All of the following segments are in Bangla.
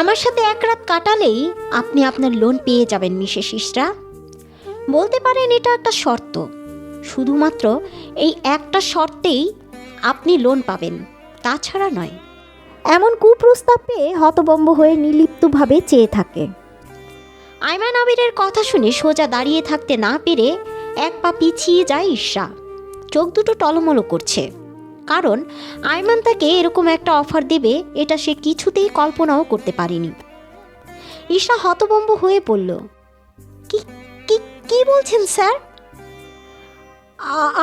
আমার সাথে এক রাত কাটালেই আপনি আপনার লোন পেয়ে যাবেন, মিসেস ইসরা। বলতে পারেন এটা একটা শর্ত। শুধুমাত্র এই একটা শর্তেই আপনি লোন পাবেন, তাছাড়া নয়। এমন কুপ্রস্তাব পেয়ে হতবম্ব হয়ে নির্লিপ্তভাবে চেয়ে থাকে। আইমান আবিরের কথা শুনে সোজা দাঁড়িয়ে থাকতে না পেরে এক পা পিছিয়ে যায় ঈর্ষা চোখ দুটো টলমলো করছে। কারণ আইমান তাকে এরকম একটা অফার দেবে, এটা সে কিছুতেই কল্পনাও করতে পারেনি। ঈশা হতবম্ব হয়ে পড়ল কি কি কি বলছেন স্যার?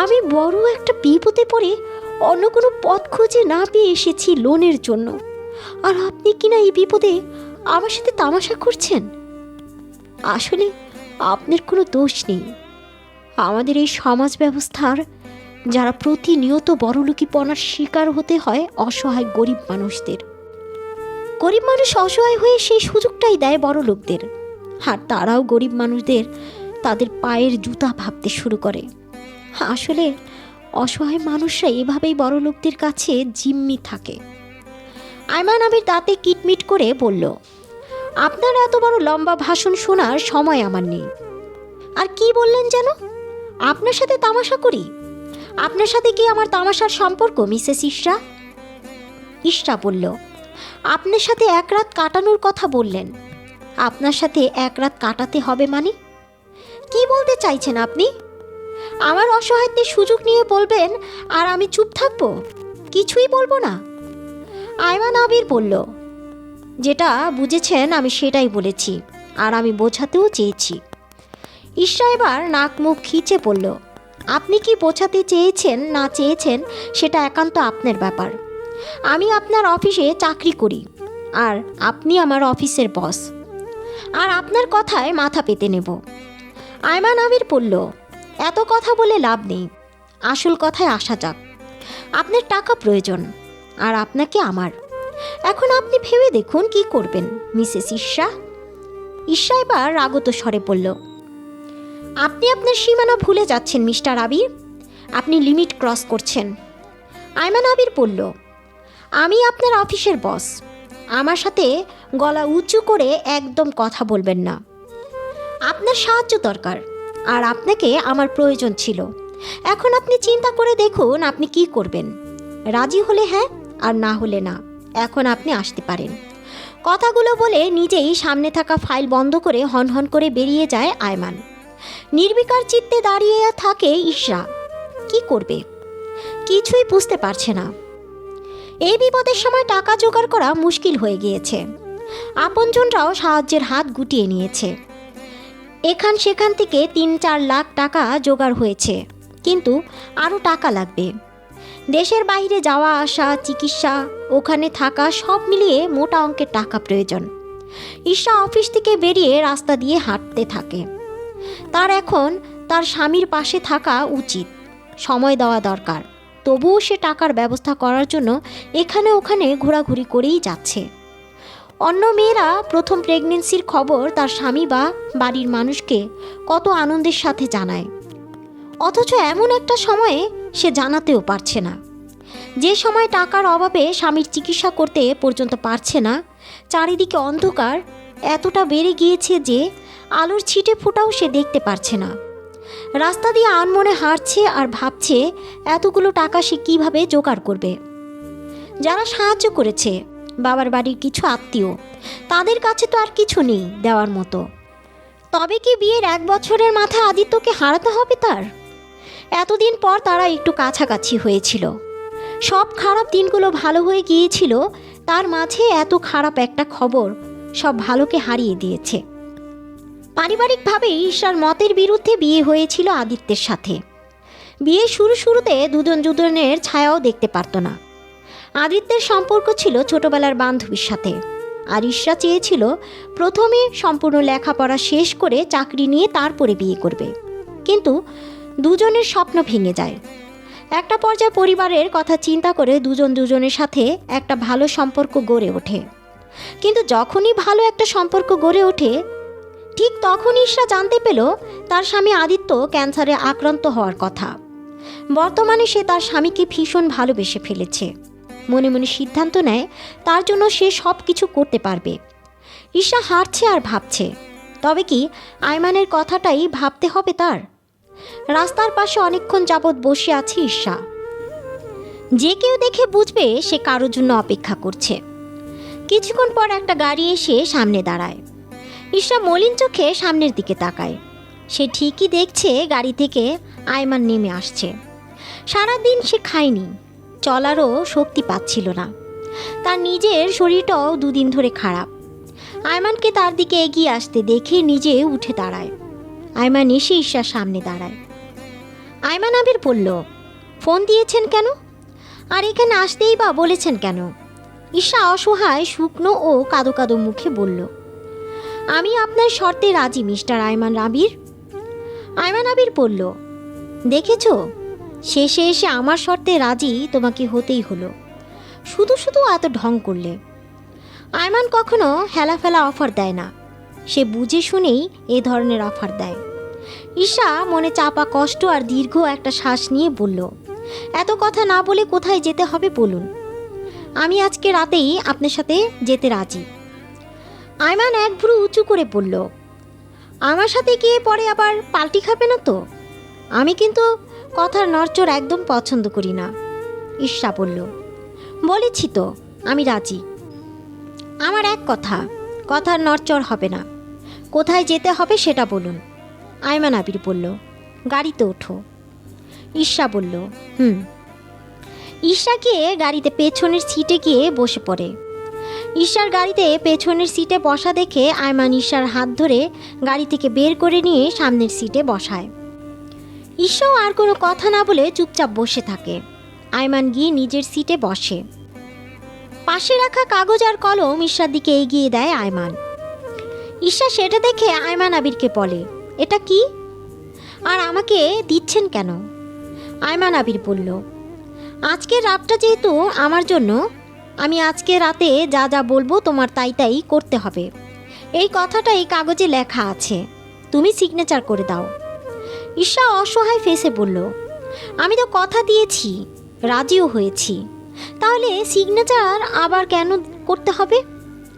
আমি বড় একটা বিপদে পড়ে অন্য কোনো পথ খুঁজে না পেয়ে এসেছি লোনের জন্য। আর আপনি কিনা এই বিপদে আমার সাথে তামাশা করছেন? আসলে আপনার কোনো দোষ নেই। আমাদের এই সমাজ ব্যবস্থার যারা প্রতিনিয়ত বড়লোকিপনার শিকার হতে হয় অসহায় গরিব মানুষদের। গরিব মানুষ অসহায় হয়ে সেই সুযোগটাই দেয় বড় লোকদের আর তারাও গরিব মানুষদের তাদের পায়ের জুতা ভাবতে শুরু করে। আসলে অসহায় মানুষরা এভাবেই বড় লোকদের কাছে জিম্মি থাকে। আয়মান আবির দাঁতে কিটমিট করে বলল, আপনার এত বড় লম্বা ভাষণ শোনার সময় আমার নেই। আর কি বললেন যেন? আপনার সাথে তামাশা করি? আপনার সাথে কি আমার তামাশার সম্পর্ক, মিসেস ইশরা? ইশরা বলল, আপনার সাথে এক রাত কাটানোর কথা বললেন। আপনার সাথে এক রাত কাটাতে হবে মানে? কি বলতে চাইছেন আপনি? আমার অসহায়ত্বের সুযোগ নিয়ে বলবেন, আর আমি চুপ থাকব? কিছুই বলব না। আয়মান আবির বলল, যেটা বুঝেছেন আমি সেটাই বলেছি, আর আমি বোঝাতেও চেয়েছি। ঈশা এবার নাক মুখ খিচে পড়ল আপনি কি বোঝাতে চেয়েছেন, না চেয়েছেন, সেটা একান্ত আপনার ব্যাপার। আমি আপনার অফিসে চাকরি করি, আর আপনি আমার অফিসের বস। আর আপনার কথায় মাথা পেতে নেব। আয়মান আবির পড়ল এত কথা বলে লাভ নেই। আসল কথায় আসা যাক। আপনার টাকা প্রয়োজন, আর আপনাকে আমার। এখন আপনি ভেবে দেখুন কি করবেন, মিসেস ঈর্ষা? ঈর্ষা এবার রাগত স্বরে পড়ল আপনি আপনার সীমানা ভুলে যাচ্ছেন, মিস্টার আবির। আপনি লিমিট ক্রস করছেন। আয়মান আবির বলল, আমি আপনার অফিসের বস। আমার সাথে গলা উঁচু করে একদম কথা বলবেন না। আপনার সাহায্য দরকার, আর আপনাকে আমার প্রয়োজন ছিল। এখন আপনি চিন্তা করে দেখুন আপনি কি করবেন। রাজি হলে হ্যাঁ আর না হলে না। এখন আপনি আসতে পারেন। কথাগুলো বলে নিজেই সামনে থাকা ফাইল বন্ধ করে হনহন করে বেরিয়ে যায় আয়মান। নির্বিকার চিত্তে দাঁড়িয়ে থাকে ঈশা কি করবে? কিছুই বুঝতে পারছে না। এই বিপদের সময় টাকা জোগাড় করা মুশকিল হয়ে গিয়েছে। আপনজনরাও সাহায্যের হাত গুটিয়ে নিয়েছে। এখান সেখান থেকে তিন চার লাখ টাকা জোগাড় হয়েছে। কিন্তু আরও টাকা লাগবে। দেশের বাইরে যাওয়া, আসা, চিকিৎসা, ওখানে থাকা সব মিলিয়ে মোটা অঙ্কের টাকা প্রয়োজন। ঈশা অফিস থেকে বেরিয়ে রাস্তা দিয়ে হাঁটতে থাকে। তার এখন তার স্বামীর পাশে থাকা উচিত, সময় দেওয়া দরকার। তবুও সে টাকার ব্যবস্থা করার জন্য এখানে ওখানে ঘোরাঘুরি করেই যাচ্ছে। অন্য মেয়েরা প্রথম প্রেগনেন্সির খবর তার স্বামী বা বাড়ির মানুষকে কত আনন্দের সাথে জানায়। অথচ এমন একটা সময়ে সে জানাতেও পারছে না। যে সময় টাকার অভাবে স্বামীর চিকিৎসা করতে পর্যন্ত পারছে না, চারিদিকে অন্ধকার এতটা বেড়ে গিয়েছে যে আলোর ছিটে ফোটাও সে দেখতে পারছে না। রাস্তা দিয়ে আনমনে হাঁটছে আর ভাবছে এতগুলো টাকা সে কীভাবে জোগাড় করবে। যারা সাহায্য করেছে, বাবার বাড়ির কিছু আত্মীয়, তাদের কাছে তো আর কিছু নেই দেওয়ার মতো। তবে কি বিয়ের এক বছরের মাথায় আদিত্যকে হারাতে হবে তার? এতদিন পর তারা একটু কাছাকাছি হয়েছিল। সব খারাপ দিনগুলো ভালো হয়ে গিয়েছিল, তার মাঝে এত খারাপ একটা খবর সব ভালোকে হারিয়ে দিয়েছে। পারিবারিকভাবে ঈশ্বর মতের বিরুদ্ধে বিয়ে হয়েছিল আদিত্যের সাথে। বিয়ে শুরু শুরুতে দুজন দুজনের ছায়াও দেখতে পারতো না। আদিত্যের সম্পর্ক ছিল ছোটবেলার বান্ধবীর সাথে। আর ঈর্ষা চেয়েছিল প্রথমে সম্পূর্ণ লেখাপড়া শেষ করে চাকরি নিয়ে তারপরে বিয়ে করবে। কিন্তু দুজনের স্বপ্ন ভেঙে যায়। একটা পর্যায়ে পরিবারের কথা চিন্তা করে দুজন দুজনের সাথে একটা ভালো সম্পর্ক গড়ে ওঠে। কিন্তু যখনই ভালো একটা সম্পর্ক গড়ে ওঠে ঠিক তখন ঈশরা জানতে পেল তার স্বামী আদিত্য ক্যান্সারে আক্রান্ত হওয়ার কথা। বর্তমানে সে তার স্বামীকে ভীষণ ভালোবেসে ফেলেছে। মনে মনে সিদ্ধান্ত নেয় তার জন্য সে সব কিছু করতে পারবে। ঈশা হারছে আর ভাবছে, তবে কি আয়মানের কথাটাই ভাবতে হবে তার? রাস্তার পাশে অনেকক্ষণ যাবৎ বসে আছে ঈশা। যে কেউ দেখে বুঝবে সে কারোর জন্য অপেক্ষা করছে। কিছুক্ষণ পর একটা গাড়ি এসে সামনে দাঁড়ায়। ঈশা মলিন চোখে সামনের দিকে তাকায়। সে ঠিকই দেখছে গাড়ি থেকে আয়মান নেমে আসছে। সারাদিন সে খায়নি, চলারও শক্তি পাচ্ছিল না। তার নিজের শরীরটাও দুদিন ধরে খারাপ। আয়মানকে তার দিকে এগিয়ে আসতে দেখে নিজে উঠে দাঁড়ায়। আয়মান এসে ঈশার সামনে দাঁড়ায়। আয়মান আবির বলল, ফোন দিয়েছেন কেন? আর এখানে আসতেই বা বলেছেন কেন? ঈশা অসহায়, শুকনো ও কাদো কাদো মুখে বলল আমি আপনার শর্তে রাজি, মিস্টার আয়মান আবির আয়মান আবির বলল, দেখেছ? শেষে এসে আমার শর্তে রাজি তোমাকে হতেই হলো। শুধু শুধু এত ঢং করলে। আয়মান কখনো হেলাফেলা অফার দেয় না। সে বুঝে শুনেই এ ধরনের অফার দেয়। ঈশা মনে চাপা কষ্ট আর দীর্ঘ একটা শ্বাস নিয়ে বলল, এত কথা না বলে কোথায় যেতে হবে বলুন। আমি আজকে রাতেই আপনার সাথে যেতে রাজি। আয়মান এক ভ্রু উঁচু করে বলল, আমার সাথে গিয়ে পরে আবার পাল্টি খাবে না তো? আমি কিন্তু কথার নড়চড় একদম পছন্দ করি না। ঈর্ষা বলল, বলেছি তো, আমি রাজি। আমার এক কথা, কথার নড়চড় হবে না। কোথায় যেতে হবে সেটা বলুন। আয়মান আবির বলল, গাড়িতে ওঠো। ঈর্ষা বলল, হুম। ঈর্ষা গিয়ে গাড়িতে পেছনের সিটে গিয়ে বসে পড়ে। ঈর্ষার গাড়িতে পেছনের সিটে বসা দেখে আয়মান ঈর্ষার হাত ধরে গাড়ি থেকে বের করে নিয়ে সামনের সিটে বসায়। ঈর্ষাও আর কোনো কথা না বলে চুপচাপ বসে থাকে। আয়মান গিয়ে নিজের সিটে বসে। পাশে রাখা কাগজ আর কলম ঈর্ষার দিকে এগিয়ে দেয় আয়মান। ঈর্ষা সেটা দেখে আয়মান আবিরকে বলে, এটা কি? আর আমাকে দিচ্ছেন কেন? আয়মান আবির বলল, আজকের রাতটা যেহেতু আমার জন্য আমি আজকে রাতে যা যা বলব তোমার তাই তাই করতে হবে। এই কথাটা এই কাগজে লেখা আছে। তুমি সিগনেচার করে দাও। ঈশা অসহায় ফেসে বলল, আমি তো কথা দিয়েছি, রাজিও হয়েছি। তাহলে সিগনেচার আবার কেন করতে হবে?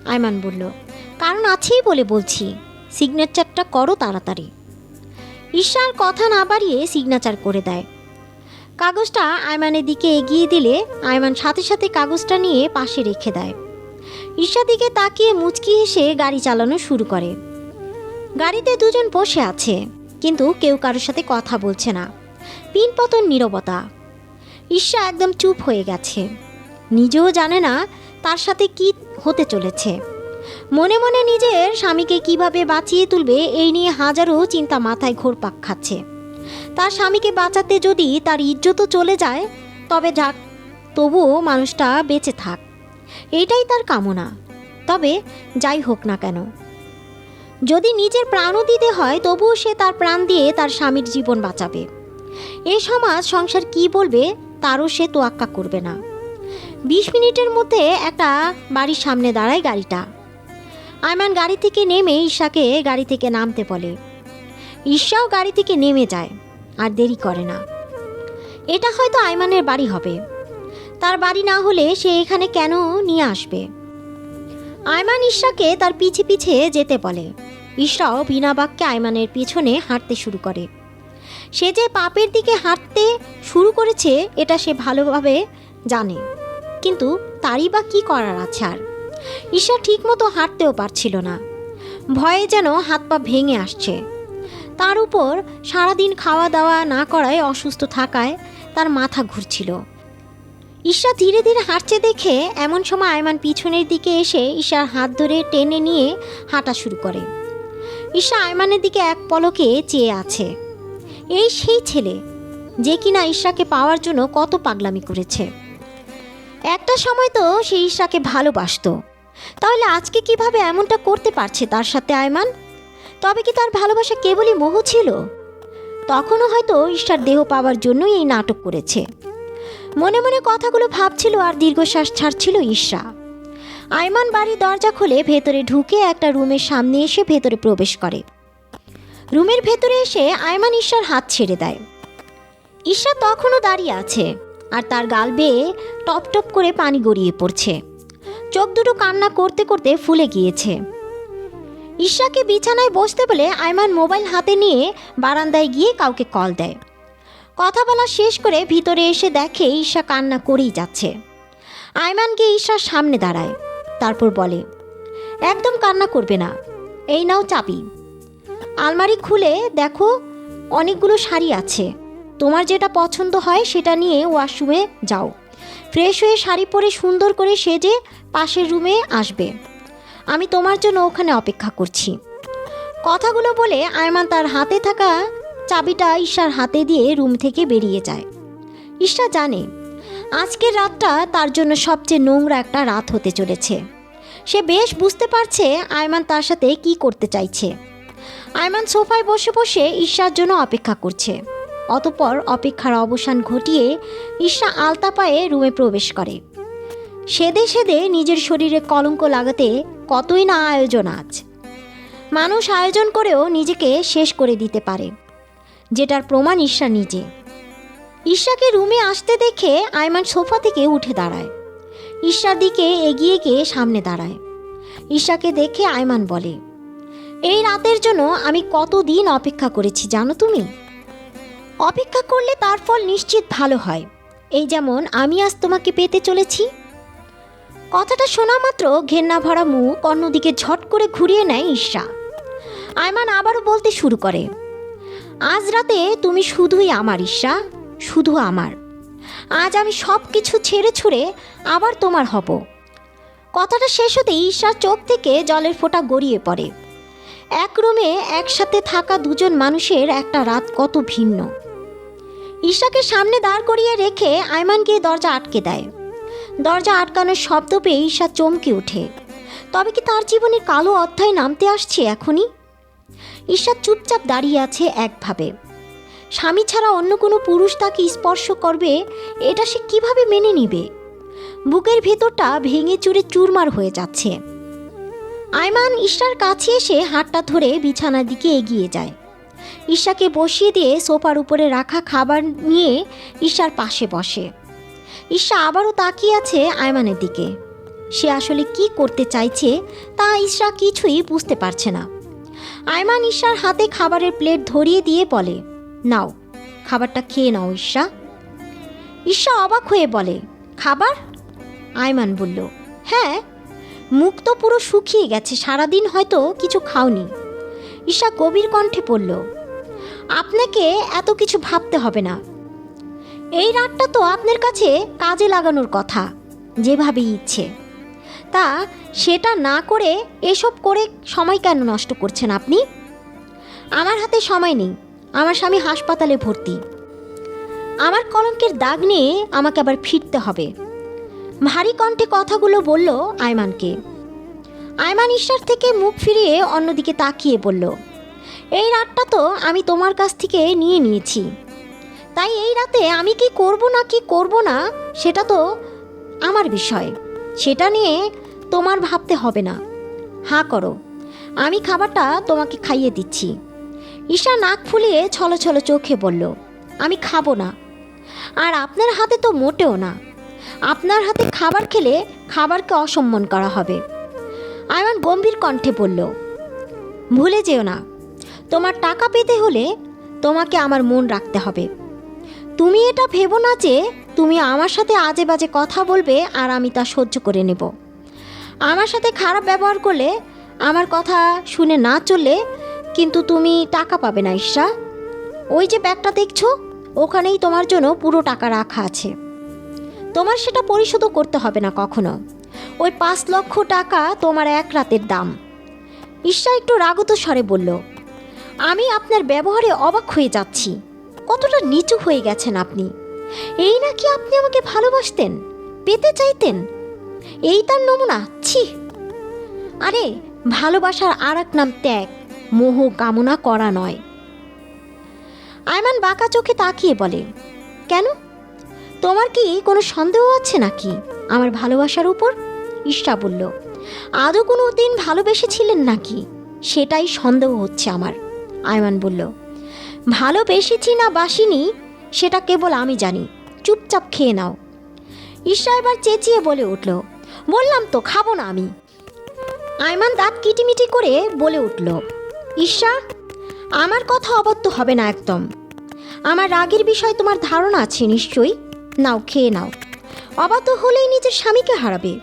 আয়মান বলল, কারণ আছেই বলে বলছি সিগনেচারটা করো তাড়াতাড়ি। ঈশার কথা না বাড়িয়ে সিগনেচার করে দেয়। কাগজটা আয়মানের দিকে এগিয়ে দিলে আয়মান সাথে সাথে কাগজটা নিয়ে পাশে রেখে দেয়। ঈশা দিকে তাকিয়ে মুচকি হেসে গাড়ি চালানো শুরু করে। গাড়িতে দুজন বসে আছে, কিন্তু কেউ কারোর সাথে কথা বলছে না। পিনপতন নীরবতা। ঈর্ষা একদম চুপ হয়ে গেছে। নিজেও জানে না তার সাথে কি হতে চলেছে। মনে মনে নিজের স্বামীকে কীভাবে বাঁচিয়ে তুলবে এই নিয়ে হাজারো চিন্তা মাথায় ঘোরপাক খাচ্ছে। তার স্বামীকে বাঁচাতে যদি তার ইজ্জতও চলে যায়, তবে যাক, তবুও মানুষটা বেঁচে থাক। এটাই তার কামনা। তবে যাই হোক না কেন। যদি নিজের প্রাণও দিতে হয়, তবুও সে তার প্রাণ দিয়ে তার স্বামীর জীবন বাঁচাবে। এ সমাজ সংসার কি বলবে, তারও সে তোয়াক্কা করবে না। বিশ মিনিটের মধ্যে একটা বাড়ির সামনে দাঁড়ায় গাড়িটা। আয়মান গাড়ি থেকে নেমে ঈশাকে গাড়ি থেকে নামতে বলে। ঈশাও গাড়ি থেকে নেমে যায়। আর দেরি করে না। এটা হয়তো আয়মানের বাড়ি হবে। তার বাড়ি না হলে সে এখানে কেন নিয়ে আসবে? আয়মান ঈশাকে তার পিছে পিছে যেতে বলে। ঈশাও বিনা বাক্যে আয়মানের পিছনে হাঁটতে শুরু করে। সে যে পাপের দিকে হাঁটতে শুরু করেছে, এটা সে ভালোভাবে জানে। কিন্তু তারই বা কী করার আছে আর? ঈশা ঠিকমতো হাঁটতেও পারছিল না। ভয়ে যেন হাত পা ভেঙে আসছে। তার উপর সারাদিন খাওয়া দাওয়া না করায় অসুস্থ থাকায় তার মাথা ঘুরছিল। ঈশা ধীরে ধীরে হাঁটছে দেখে এমন সময় আয়মান পিছনের দিকে এসে ঈশার হাত ধরে টেনে নিয়ে হাঁটা শুরু করে। ঈশা আয়মানের দিকে এক পলকে চেয়ে আছে। এই সেই ছেলে, যে কিনা ঈশাকে পাওয়ার জন্য কত পাগলামি করেছে। একটা সময় তো সে ঈশাকে ভালোবাসতো। তাহলে আজকে কীভাবে এমনটা করতে পারছে তার সাথে আয়মান? তবে কি তার ভালোবাসা কেবলই মোহ ছিল? তখনও হয়তো ঈশ্বর দেহ পাওয়ার জন্যই এই নাটক করেছে। মনে মনে কথাগুলো ভাবছিল আর দীর্ঘশ্বাস ছাড়ছিল ঈশা। আয়মান বাড়ির দরজা খুলে ভেতরে ঢুকে একটা রুমের সামনে এসে ভেতরে প্রবেশ করে। রুমের ভেতরে এসে আয়মান ঈশার হাত ছেড়ে দেয়। ঈশা তখনও দাঁড়িয়ে আছে আর তার গাল বেয়ে টপ টপ করে পানি গড়িয়ে পড়ছে। চোখ দুটো কান্না করতে করতে ফুলে গিয়েছে। ঈশাকে বিছানায় বসতে বলে আয়মান মোবাইল হাতে নিয়ে বারান্দায় গিয়ে কাউকে কল দেয়। কথা বলা শেষ করে ভিতরে এসে দেখে ঈশা কান্না করেই যাচ্ছে। আয়মান গিয়ে ঈশার সামনে দাঁড়ায়, তারপর বলে, একদম কান্না করবে না, এই নাও চাবি। আলমারি খুলে দেখো অনেকগুলো শাড়ি আছে। তোমার যেটা পছন্দ হয় সেটা নিয়ে ওয়াশরুমে যাও। ফ্রেশ হয়ে শাড়ি পরে সুন্দর করে সেজে পাশের রুমে আসবে। আমি তোমার জন্য ওখানে অপেক্ষা করছি। কথাগুলো বলে আয়মান তার হাতে থাকা চাবিটা ঈশার হাতে দিয়ে রুম থেকে বেরিয়ে যায়। ঈশা জানে, আজকের রাতটা তার জন্য সবচেয়ে নোংরা একটা রাত হতে চলেছে। সে বেশ বুঝতে পারছে আয়মান তার সাথে কি করতে চাইছে। আয়মান সোফায় বসে বসে ঈশার জন্য অপেক্ষা করছে। অতপর অপেক্ষার অবসান ঘটিয়ে ঈশা আলতা পায়ে রুমে প্রবেশ করে। সেদে সেদে নিজের শরীরে কলঙ্ক লাগাতে কতই না আয়োজন আজ। মানুষ আয়োজন করেও নিজেকে শেষ করে দিতে পারে, যেটার প্রমাণ ঈশা নিজে। ঈশাকে রুমে আসতে দেখে আয়মান সোফা থেকে উঠে দাঁড়ায়। ঈশার দিকে এগিয়ে গিয়ে সামনে দাঁড়ায়। ঈশাকে দেখে আয়মান বলে, এই রাতের জন্য আমি কতদিন অপেক্ষা করেছি জানো তুমি? অপেক্ষা করলে তার ফল নিশ্চিত ভালো হয়। এই যেমন আমি আজ তোমাকে পেতে চলেছি কথাটা শোনা মাত্র ঘেন্না ভরা মুখ অন্যদিকে ঝট করে ঘুরিয়ে নেয় ঈর্ষা। আয়মান আবারও বলতে শুরু করে, আজ রাতে তুমি শুধুই আমার ঈর্ষা, শুধু আমার। আজ আমি সব কিছু ছেড়ে ছুড়ে আবার তোমার হব। কথাটা শেষ হতেই ঈর্ষার চোখ থেকে জলের ফোঁটা গড়িয়ে পড়ে। এক রুমে একসাথে থাকা দুজন মানুষের একটা রাত কত ভিন্ন। ঈশাকে সামনে দাঁড় করিয়ে রেখে আয়মান গিয়ে দরজা আটকে দেয়। দরজা আটকানোর শব্দ পেয়ে ঈশা চমকে ওঠে। তবে কি তার জীবনে কালো অধ্যায় নামতে আসছে এখনই? ঈশা চুপচাপ দাঁড়িয়ে আছে একভাবে। স্বামী ছাড়া অন্য কোনো পুরুষ তাকে স্পর্শ করবে, এটা সে কীভাবে মেনে নিবে? বুকের ভেতরটা ভেঙে চুরে চুরমার হয়ে যাচ্ছে। আয়মান ঈশার কাছে এসে হাতটা ধরে বিছানার দিকে এগিয়ে যায়। ঈশাকে বসিয়ে দিয়ে সোফার উপরে রাখা খাবার নিয়ে ঈশার পাশে বসে। ঈশা আবারও তাকিয়ে আছে আয়মানের দিকে। সে আসলে কি করতে চাইছে তা ঈশা কিছুই বুঝতে পারছে না। আয়মান ঈশার হাতে খাবারের প্লেট ধরিয়ে দিয়ে বলে, নাও, খাবারটা খেয়ে নাও ঈশা। ঈশা অবাক হয়ে বলে, খাবার? আয়মান বলল হ্যাঁ মুখ তো পুরো শুকিয়ে গেছে, সারাদিন হয়তো কিছু খাওনি। ঈশা গভীর কণ্ঠে পড়ল আপনাকে এত কিছু ভাবতে হবে না এই রাতটা তো আপনার কাছে কাজে লাগানোর কথা যেভাবে ইচ্ছে। তা সেটা না করে এসব করে সময় কেন নষ্ট করছেন আপনি? আমার হাতে সময় নেই, আমার স্বামী হাসপাতালে ভর্তি। আমার কলঙ্কের দাগ নিয়ে আমাকে আবার ফিরতে হবে। ভারী কণ্ঠে কথাগুলো বলল আয়মানকে। আয়মান ঈশ্বর থেকে মুখ ফিরিয়ে অন্যদিকে তাকিয়ে বলল, এই রাতটা তো আমি তোমার কাছ থেকে নিয়ে নিয়েছি। তাই এই রাতে আমি কি করব না কি করব না, সেটা তো আমার বিষয়। সেটা নিয়ে তোমার ভাবতে হবে না। হাঁ করো, আমি খাবারটা তোমাকে খাইয়ে দিচ্ছি। ঈশা নাক ফুলিয়ে ছলো ছলো চোখে বলল, আমি খাব না। আর আপনার হাতে তো মোটেও না। আপনার হাতে খাবার খেলে খাবারকে অসম্মান করা হবে। আয়মান গম্ভীর কণ্ঠে বলল, ভুলে যেও না। তোমার টাকা পেতে হলে তোমাকে আমার মন রাখতে হবে। তুমি এটা ভেবো না যে তুমি আমার সাথে আজে বাজে কথা বলবে আর আমি তা সহ্য করে নেব। আমার সাথে খারাপ ব্যবহার করলে, আমার কথা শুনে না চললে কিন্তু তুমি টাকা পাবে না, ঈশা। ওই যে ব্যাগটা দেখছ, ওখানেই তোমার জন্য পুরো টাকা রাখা আছে। তোমার সেটা পরিশোধও করতে হবে না কখনো। ওই পাঁচ লক্ষ টাকা তোমার এক রাতের দাম। ঈশা একটু রাগত স্বরে বলল, আমি আপনার ব্যবহারে অবাক হয়ে যাচ্ছি। কতটা নিচু হয়ে গেছেন আপনি? এই নাকি আপনি আমাকে ভালোবাসতেন, পেতে চাইতেন? এই তার নমুনা, ছি। আরে, ভালোবাসার আর এক নাম ত্যাগ, মোহ কামনা করা নয়। আয়মান বাঁকা চোখে তাকিয়ে বলে, কেন? তোমার কি কোনো সন্দেহ আছে নাকি আমার ভালোবাসার উপর? ঈশা বলল, আদৌ কোনো দিন ভালোবেসেছিলেন নাকি? সেটাই সন্দেহ হচ্ছে আমার। আয়মান বলল ভালোবেসেছি না বাসিনি, সেটা কেবল আমি জানি। চুপচাপ খেয়ে নাও। ঈশা এবার চেঁচিয়ে বলে উঠল, বললাম তো, খাব না আমি। আয়মান দাঁত কিটিমিটি করে বলে উঠল, ঈশা, আমার কথা অবত্য হবে না একদম। আমার রাগের বিষয়ে তোমার ধারণা আছে নিশ্চয়ই। নাও, খেয়ে নাও। অবাধ্য হলেই নিজের স্বামীকে হারাবে।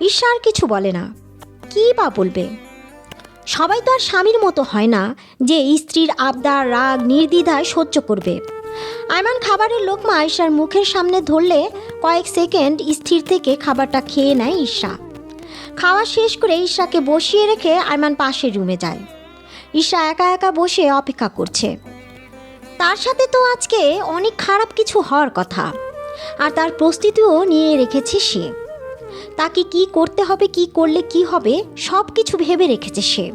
ঈশা আর কিছু বলে না। কী বা বলবে? সবাই তো আর স্বামীর মতো হয় না যে স্ত্রীর আবদার, রাগ নির্দ্বিধায় সহ্য করবে। আয়মান খাবারের লোকমা ঈশার মুখের সামনে ধরলে কয়েক সেকেন্ড স্থির থেকে খাবারটা খেয়ে নেয় ঈশা। খাওয়া শেষ করে ঈশাকে বসিয়ে রেখে আয়মান পাশের রুমে যায়। ঈশা একা একা বসে অপেক্ষা করছে। তার সাথে তো আজকে অনেক খারাপ কিছু হওয়ার কথা। আর তার প্রস্তুতিও নিয়ে রেখেছে সে। তাকে কি করতে হবে, কি করলে কি হবে সব কিছু ভেবে রেখেছে সে।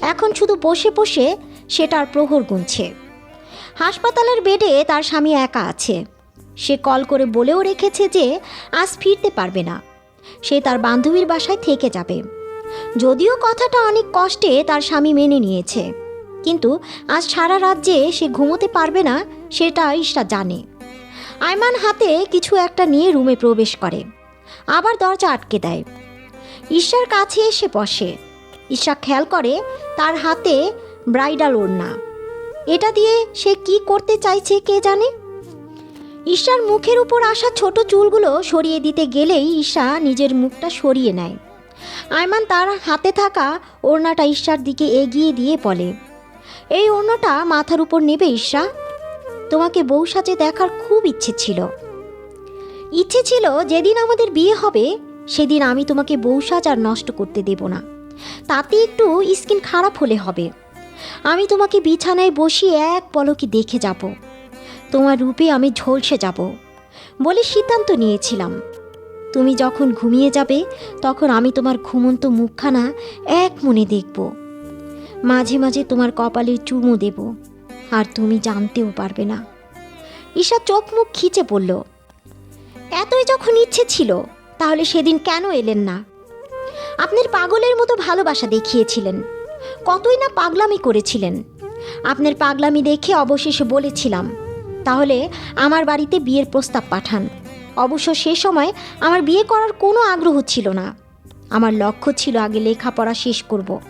এখন শুধু বসে বসে সেটার প্রহর গুনছে। হাসপাতালের বেডে তার স্বামী একা আছে। সে কল করে বলেও রেখেছে যে আজ ফিরতে পারবে না। সে তার বান্ধবীর বাসায় থেকে যাবে। যদিও কথাটা অনেক কষ্টে তার স্বামী মেনে নিয়েছে। কিন্তু আজ সারা রাত যে সে ঘুমোতে পারবে না, সেটা ঈশা জানে। আয়মান হাতে কিছু একটা নিয়ে রুমে প্রবেশ করে। আবার দরজা আটকে দেয়। ঈশার কাছে এসে বসে। ঈশা খেয়াল করে তার হাতে ব্রাইডাল ওড়না। এটা দিয়ে সে কি করতে চাইছে কে জানে? ঈশার মুখের উপর আসা ছোট চুলগুলো সরিয়ে দিতে গেলেই ঈশা নিজের মুখটা সরিয়ে নেয়। আয়মান তার হাতে থাকা ওড়নাটা ঈশার দিকে এগিয়ে দিয়ে বলে, এই ওড়নাটা মাথার উপর নেবে ঈশা তোমাকে বউ সাজে দেখার খুব ইচ্ছে ছিল। ইচ্ছে ছিল যেদিন আমাদের বিয়ে হবে, সেদিন আমি তোমাকে বউ আর নষ্ট করতে দেব না। তাতে একটু স্কিন খারাপ হলে হবে। আমি তোমাকে বিছানায় বসিয়ে এক পলকে দেখে যাব। তোমার রূপে আমি ঝলসে যাব বলে সিদ্ধান্ত নিয়েছিলাম। তুমি যখন ঘুমিয়ে যাবে, তখন আমি তোমার ঘুমন্ত মুখখানা এক মনে দেখব। মাঝে মাঝে তোমার কপালে চুমু দেব, আর তুমি জানতেও পারবে না। ঈশা চোখ মুখ খিচে পড়ল এতই যখন ইচ্ছে ছিল, তাহলে সেদিন কেন এলেন না? আপনার পাগলের মতো ভালোবাসা দেখিয়েছিলেন। কতই না পাগলামি করেছিলেন। আপনার পাগলামি দেখে অবশেষে বলেছিলাম, তাহলে আমার বাড়িতে বিয়ের প্রস্তাব পাঠান। অবশ্য সে সময় আমার বিয়ে করার কোনো আগ্রহ ছিল না। আমার লক্ষ্য ছিল আগে লেখাপড়া শেষ করব,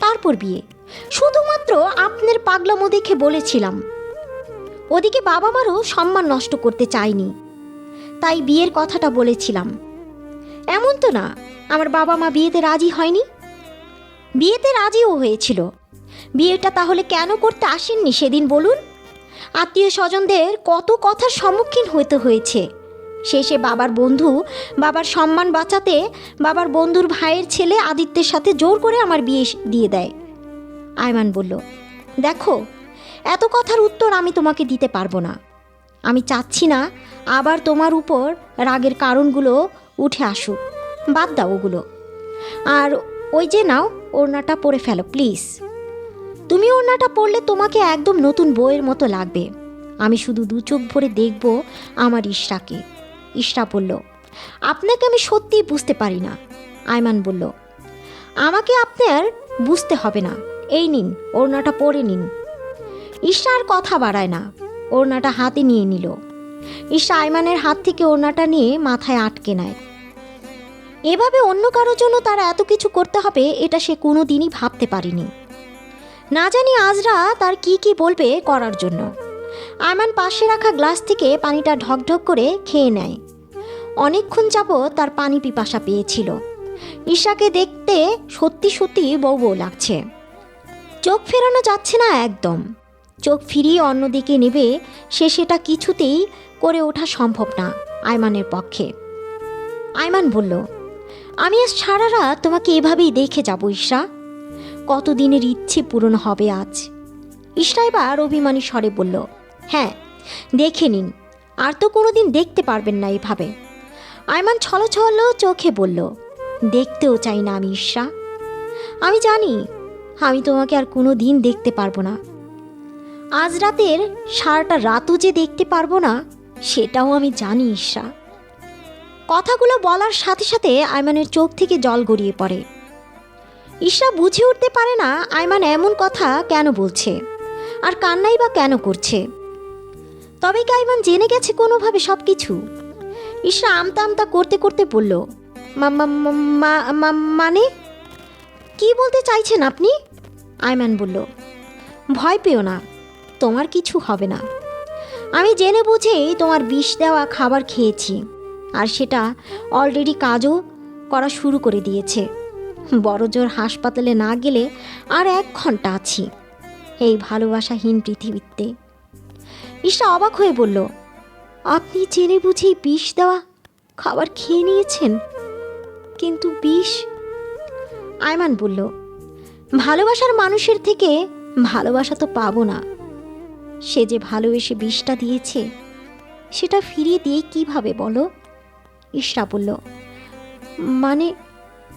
তারপর বিয়ে। শুধুমাত্র আপনার পাগলামো দেখে বলেছিলাম। ওদিকে বাবা মারও সম্মান নষ্ট করতে চাইনি তাই বিয়ের কথাটা বলেছিলাম। এমন তো না, আমার বাবা মা বিয়েতে রাজি হয়নি? বিয়েতে রাজিও হয়েছিল। বিয়েটা তাহলে কেন করতে আসেননি সেদিন বলুন? আত্মীয় স্বজনদের কত কথার সম্মুখীন হতে হয়েছে। শেষে বাবার বন্ধু, বাবার সম্মান বাঁচাতে বাবার বন্ধুর ভাইয়ের ছেলে আদিত্যের সাথে জোর করে আমার বিয়ে দিয়ে দেয়। আয়মান বলল, দেখো, এত কথার উত্তর আমি তোমাকে দিতে পারব না। আমি চাচ্ছি না আবার তোমার উপর রাগের কারণগুলো উঠে আসুক। বাদ দাও ওগুলো। আর ওই যে নাও, ওড়নাটা পরে ফেলো, প্লিজ। তুমি ওড়নাটা পরলে তোমাকে একদম নতুন বইয়ের মতো লাগবে। আমি শুধু দু চোখ ভরে দেখব আমার ইশরাকে। ইশরা বলল, আপনাকে আমি সত্যিই বুঝতে পারি না। আয়মান বলল, আমাকে আপনার বুঝতে হবে না। এই নিন, ওড়নাটা পরে নিন। ঈশা আর কথা বাড়ায় না। ওড়নাটা হাতে নিয়ে নিল। ঈশা আয়মানের হাত থেকে ওড়নাটা নিয়ে মাথায় আটকে নেয়। এভাবে অন্য কারোর জন্য তারা এত কিছু করতে হবে, এটা সে কোনো দিনই ভাবতে পারেনি। না জানি আজরা তার কি কি বলবে করার জন্য। আয়মান পাশে রাখা গ্লাস থেকে পানিটা ঢকঢক করে খেয়ে নেয়। অনেকক্ষণ যাবৎ তার পানি পিপাসা পেয়েছিল। ঈশাকে দেখতে সত্যি সত্যি বউ বউ লাগছে। চোখ ফেরানো যাচ্ছে না একদম। চোখ ফিরিয়ে অন্যদিকে নেবে, সে সেটা কিছুতেই করে ওঠা সম্ভব না আয়মানের পক্ষে। আয়মান বলল, আমি আজ সারা রাত তোমাকে এভাবেই দেখে যাব, ঈশা। কতদিনের ইচ্ছে পূরণ হবে আজ? ঈশা এবার অভিমানী স্বরে বলল হ্যাঁ দেখে নিন। আর তো কোনোদিন দেখতে পারবেন না এভাবে। আয়মান ছল ছল চোখে বলল, দেখতেও চাই না আমি, ঈশা। আমি জানি আমি তোমাকে আর কোনো দিন দেখতে পারব না। আজ রাতের সারাটা রাতও যে দেখতে পারব না সেটাও আমি জানি, ঈশা। কথাগুলো বলার সাথে সাথে আয়মানের চোখ থেকে জল গড়িয়ে পড়ে। ঈশা বুঝে উঠতে পারে না আয়মান এমন কথা কেন বলছে, আর কান্নাই বা কেন করছে। তবে কি আয়মান জেনে গেছে কোনোভাবে সব কিছু ঈশা আমতা আমতা করতে করতে বলল, "মা- মা- মা- মা- মানে? কি বলতে চাইছেন আপনি? আয়মান বলল, ভয় পেও না, তোমার কিছু হবে না। আমি জেনে বুঝেই তোমার বিষ দেওয়া খাবার খেয়েছি। আর সেটা অলরেডি কাজও করা শুরু করে দিয়েছে। বড় জোর হাসপাতালে না গেলে আর এক ঘণ্টা আছি এই ভালোবাসাহীন পৃথিবীতে। ঈশা অবাক হয়ে বলল, আপনি জেনে বুঝেই বিষ দেওয়া খাবার খেয়ে নিয়েছেন? কিন্তু বিষ? আয়মান বলল, ভালোবাসার মানুষের থেকে ভালোবাসা তো পাবো না। সে যে ভালোবেসে বিষটা দিয়েছে, সেটা ফিরিয়ে দিয়ে কীভাবে বলো? ইশরা বলল মানে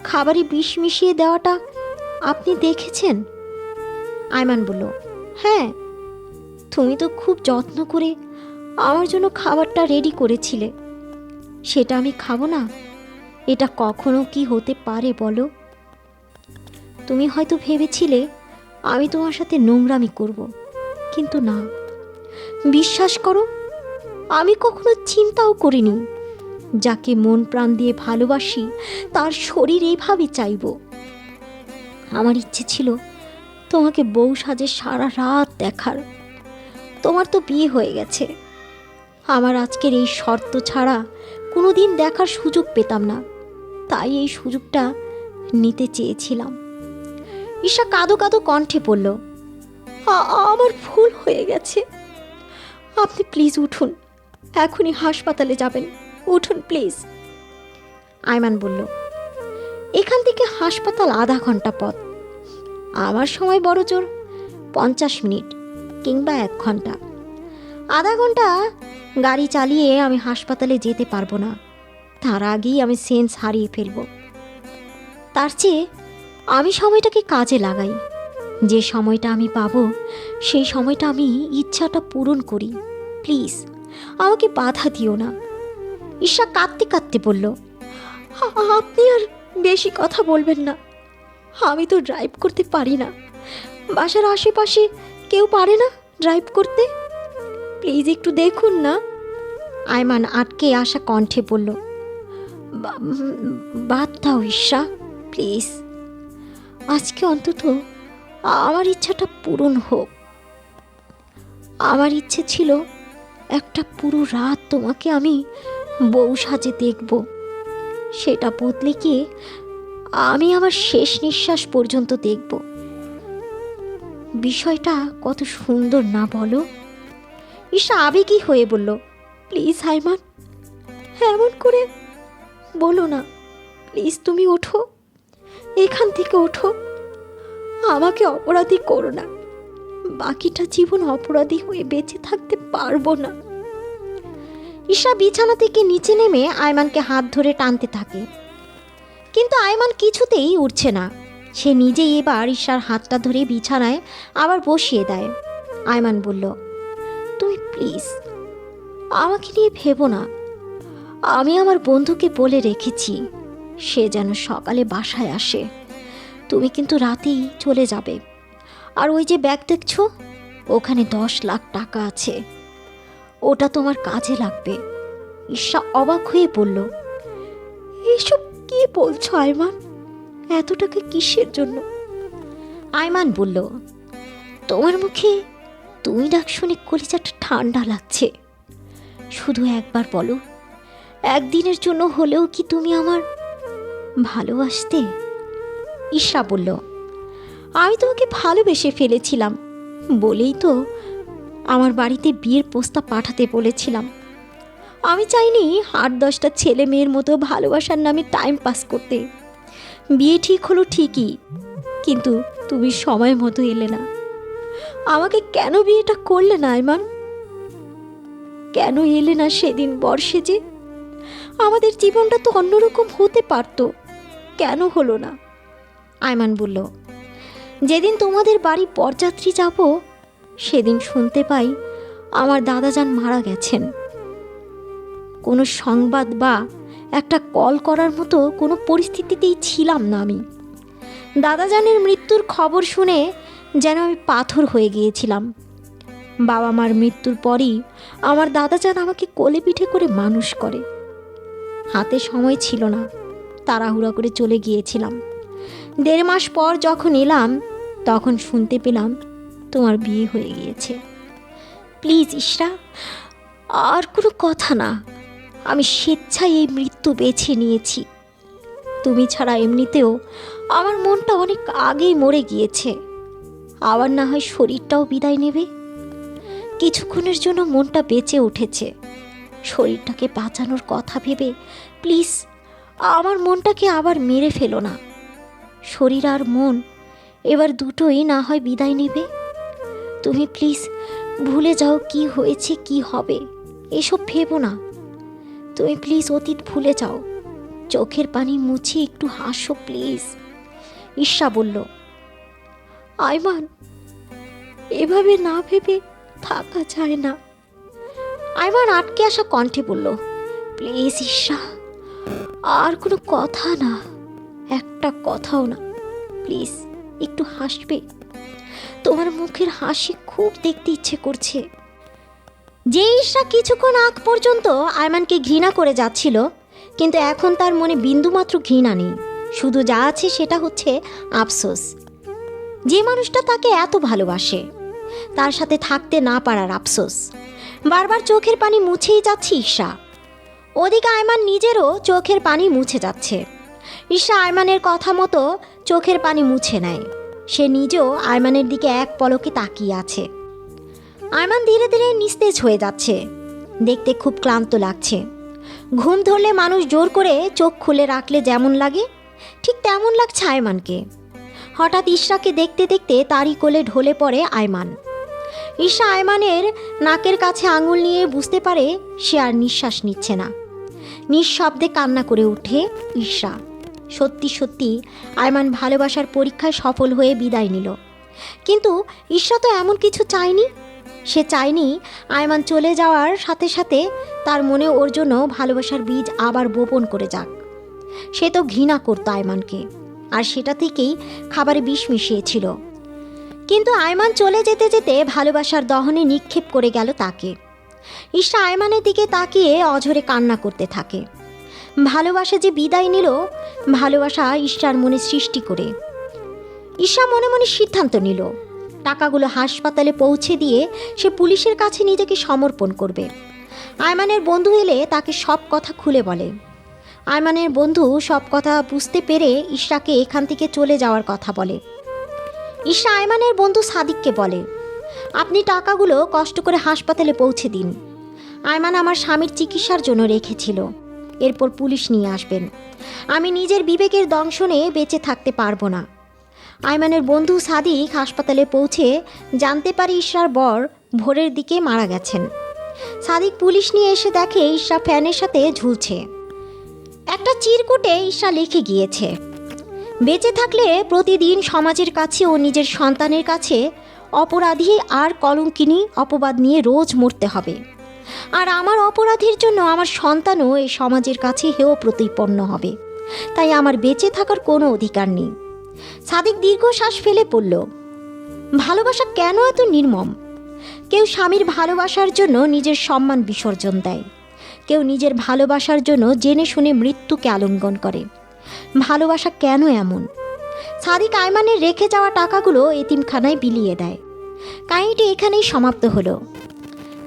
খাবারে বিষ মিশিয়ে দেওয়াটা আপনি দেখেছেন? আয়মান বলল হ্যাঁ তুমি তো খুব যত্ন করে আমার জন্য খাবারটা রেডি করেছিলে। সেটা আমি খাব না। এটা কখনো কি হতে পারে বলো? তুমি হয়তো ভেবেছিলে আমি তোমার সাথে নোংরামি করব। কিন্তু না। বিশ্বাস করো, আমি কখনো চিন্তাও করিনি। যাকে মন প্রাণ দিয়ে ভালোবাসি, তার শরীর এইভাবে চাইব। আমার ইচ্ছে ছিল তোমাকে বউ সাজে সারা রাত দেখার। তোমার তো বিয়ে হয়ে গেছে। আমার আজকের এই শর্ত ছাড়া কোনো দিন দেখার সুযোগ পেতাম না। তাই এই সুযোগটা নিতে চেয়েছিলাম। ঈশা কাঁদো কাঁদো কণ্ঠে পড়ল "আ- আমার ভুল হয়ে গেছে। আপনি প্লিজ উঠুন। এখনই হাসপাতালে যাবেন। উঠুন প্লিজ আয়মান বলল, এখান থেকে হাসপাতাল আধা ঘণ্টা পথ। আমার সময় বড় জোর, পঞ্চাশ মিনিট কিংবা এক ঘণ্টা। আধা ঘণ্টা গাড়ি চালিয়ে আমি হাসপাতালে যেতে পারব না। তার আগেই আমি সেন্স হারিয়ে ফেলব। তার চেয়ে আমি সময়টাকে কাজে লাগাই। যে সময়টা আমি পাবো, সেই সময়টা আমি ইচ্ছাটা পূরণ করি। প্লিজ, আমাকে বাধা দিও না। ঈশা কাঁদতে কাঁদতে বলল, "আ- আপনি আর বেশি কথা বলবেন না। আমি তো ড্রাইভ করতে পারি না। বাসার আশেপাশে কেউ পারে না ড্রাইভ করতে? প্লিজ একটু দেখুন না। আয়মান আটকে আসা কণ্ঠে বলল, "বা- বাদ দাও ঈশা, প্লিজ। আজকে অন্তত আমার ইচ্ছাটা পূরণ হোক। আমার ইচ্ছে ছিল একটা পুরো রাত তোমাকে আমি বউ সাজে দেখব। সেটা বদলে গিয়ে আমি আমার শেষ নিঃশ্বাস পর্যন্ত দেখব। বিষয়টা কত সুন্দর না বলো? ঈশা আবেগী হয়ে বলল, প্লিজ হাইমান, এমন করে বলো না। প্লিজ তুমি ওঠো। এখান থেকে ওঠো। আমাকে অপরাধী করো না। বাকিটা জীবন অপরাধী হয়ে বেঁচে থাকতে পারব না। ঈশা বিছানা থেকে নিচে নেমে আয়মানকে হাত ধরে টানতে থাকে। কিন্তু আয়মান কিছুতেই উঠছে না। সে নিজেই এবার ঈশার হাতটা ধরে বিছানায় আবার বসিয়ে দেয়। আয়মান বলল, তুমি প্লিজ, আমাকে নিয়ে ভেবো না। আমি আমার বন্ধুকে বলে রেখেছি, সে যেন সকালে বাসায় আসে। তুমি কিন্তু রাতেই চলে যাবে। আর ওই যে ব্যাগ দেখছ? ওখানে দশ লাখ টাকা আছে। ওটা তোমার কাজে লাগবে। ঈশা অবাক হয়ে বলল, এসব কি বলছো, আয়মান? এত টাকা কিসের জন্য? আয়মান বলল, তোমার মুখে তুমি ডাক শুনে কলিজাটা ঠান্ডা লাগছে। শুধু একবার বলো, একদিনের জন্য হলেও কি তুমি আমার ভালোবাসতে ঈশা বলল, আমি তোমাকে ভালোবেসে ফেলেছিলাম, বলেই তো আমার বাড়িতে বিয়ের প্রস্তাব পাঠাতে বলেছিলাম। আমি চাইনি আট দশটা ছেলে মেয়ের মতো ভালোবাসার নামে টাইম পাস করতে। বিয়ে ঠিক হলো ঠিকই, কিন্তু তুমি সময় মতো এলে না। আমাকে কেন বিয়েটা করলে না, আইমান? কেন এলে না সেদিন বর্ষে যে? আমাদের জীবনটা তো অন্যরকম হতে পারতো, কেন হলো না? আয়মান বলল, যেদিন তোমাদের বাড়ি পরযাত্রী যাব, সেদিন শুনতে পাই আমার দাদাজান মারা গেছেন। কোনো সংবাদ বা একটা কল করার মতো কোনো পরিস্থিতিতেই ছিলাম না আমি। দাদাজানের মৃত্যুর খবর শুনে যেন আমি পাথর হয়ে গিয়েছিলাম। বাবা মার মৃত্যুর পরই আমার দাদাজান আমাকে কোলে পিঠে করে মানুষ করে। হাতে সময় ছিল না, তাড়াহুড়া করে চলে গিয়েছিলাম। দেড় মাস পর যখন এলাম, তখন শুনতে পেলাম তোমার বিয়ে হয়ে গিয়েছে। প্লিজ ইশরা, আর কোনো কথা না। আমি স্বেচ্ছায় এই মৃত্যু বেছে নিয়েছি। তুমি ছাড়া এমনিতেও আমার মনটা অনেক আগেই মরে গিয়েছে। আবার না হয় শরীরটাও বিদায় নেবে। কিছুক্ষণের জন্য মনটা বেঁচে উঠেছে। শরীরটাকে বাঁচানোর কথা ভেবে, প্লিজ, আমার মনটাকে আবার মেরে ফেলো না। শরীর আর মন, এবার দুটোই না হয় বিদায় নেবে। তুমি প্লিজ ভুলে যাও কি হয়েছে, কি হবে। এসব ভেবো না। তুমি প্লিজ অতীত ভুলে যাও। চোখের পানি মুছে একটু হাসো প্লিজ ঈর্ষা বলল আইমান এভাবে না ভেবে থাকা যায় না। আইমান আটকে আসা কণ্ঠে বলল প্লিজ ঈর্ষা আর কোনো কথা না। একটা কথাও না। প্লিজ, একটু হাসবে। তোমার মুখের হাসি খুব দেখতে ইচ্ছে করছে। যে ঈর্ষা কিছুক্ষণ আগ পর্যন্ত আয়মানকে ঘৃণা করে যাচ্ছিল, কিন্তু এখন তার মনে বিন্দুমাত্র ঘৃণা নেই। শুধু যা আছে সেটা হচ্ছে আফসোস। যে মানুষটা তাকে এত ভালোবাসে, তার সাথে থাকতে না পারার আফসোস। বারবার চোখের পানি মুছেই যাচ্ছে ঈর্ষা। ওদিকে আয়মান নিজেরও চোখের পানি মুছে যাচ্ছে। ঈর্ষা আয়মানের কথা মতো চোখের পানি মুছে নেয়। সে নিজেও আয়মানের দিকে এক পলকে তাকিয়ে আছে। আয়মান ধীরে ধীরে নিস্তেজ হয়ে যাচ্ছে। দেখতে খুব ক্লান্ত লাগছে। ঘুম ধরলে মানুষ জোর করে চোখ খুলে রাখলে যেমন লাগে, ঠিক তেমন লাগছে আয়মানকে। হঠাৎ ইশরাকে দেখতে দেখতে তারই কোলে ঢলে পড়ে আয়মান। ঈশা আয়মানের নাকের কাছে আঙুল নিয়ে বুঝতে পারে সে আর নিঃশ্বাস নিচ্ছে না। নিঃশব্দে কান্না করে ওঠে ঈশা। সত্যি সত্যি আয়মান ভালোবাসার পরীক্ষায় সফল হয়ে বিদায় নিল। কিন্তু ঈশা তো এমন কিছু চায়নি। সে চায়নি আয়মান চলে যাওয়ার সাথে সাথে তার মনে ওর জন্য ভালোবাসার বীজ আবার বপন করে যাক। সে তো ঘৃণা করতো আয়মানকে আর সেটা থেকেই খাবারে বিষ মিশিয়েছিল। কিন্তু আয়মান চলে যেতে যেতে ভালোবাসার দহনে নিক্ষেপ করে গেল তাকে। ঈশা আয়মানের দিকে তাকিয়ে অঝরে কান্না করতে থাকে। ভালোবাসা যে বিদায় নিল, ভালোবাসা ঈশার মনে সৃষ্টি করে। ঈশা মনে মনে সিদ্ধান্ত নিল, টাকাগুলো হাসপাতালে পৌঁছে দিয়ে সে পুলিশের কাছে নিজেকে সমর্পণ করবে। আয়মানের বন্ধু এলে তাকে সব কথা খুলে বলে। আয়মানের বন্ধু সব কথা বুঝতে পেরে ঈশাকে এখান থেকে চলে যাওয়ার কথা বলে। ঈশা আয়মানের বন্ধু সাদিককে বলে, আপনি টাকাগুলো কষ্ট করে হাসপাতালে পৌঁছে দিন। আয়মান আমার স্বামীর চিকিৎসার জন্য রেখেছিল। এরপর পুলিশ নিয়ে আসবেন। আমি নিজের বিবেকের দংশনে বেঁচে থাকতে পারব না। আয়মানের বন্ধু সাদিক হাসপাতালে পৌঁছে জানতে পারে ঈশার বর ভোরের দিকে মারা গেছেন। সাদিক পুলিশ নিয়ে এসে দেখে ঈশা ফ্যানের সাথে ঝুলছে। একটা চিরকুটে ঈশা লিখে গিয়েছে, বেঁচে থাকলে প্রতিদিন সমাজের কাছে ও নিজের সন্তানের কাছে অপরাধী আর কলঙ্কিনী অপবাদ নিয়ে রোজ মরতে হবে। আর আমার অপরাধের জন্য আমার সন্তানও এই সমাজের কাছে হেয় প্রতিপন্ন হবে। তাই আমার বেঁচে থাকার কোনো অধিকার নেই। সাদিক দীর্ঘশ্বাস ফেলে পড়ল ভালোবাসা কেন এত নির্মম? কেউ স্বামীর ভালোবাসার জন্য নিজের সম্মান বিসর্জন দেয়। কেউ নিজের ভালোবাসার জন্য জেনে শুনে মৃত্যুকে আলিঙ্গন করে। ভালোবাসা কেন এমন? সাদিক আয়মানের রেখে যাওয়া টাকাগুলো এতিমখানায় বিলিয়ে দেয়। কাহিনীটি এখানেই সমাপ্ত হলো।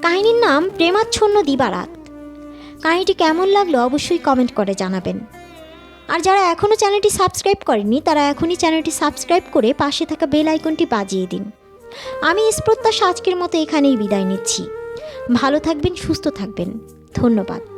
কাহিনীর নাম প্রেমাচ্ছন্ন দিবারাত। কাহিনীটি কেমন লাগল অবশ্যই কমেন্ট করে জানাবেন। আর যারা এখনও চ্যানেলটি সাবস্ক্রাইব করেনি তারা এখনই চ্যানেলটি সাবস্ক্রাইব করে পাশে থাকা বেল আইকনটি বাজিয়ে দিন। আমি স্প্রত্যাশা আজকের মতো এখানেই বিদায় নিচ্ছি। ভালো থাকবেন, সুস্থ থাকবেন। ধন্যবাদ।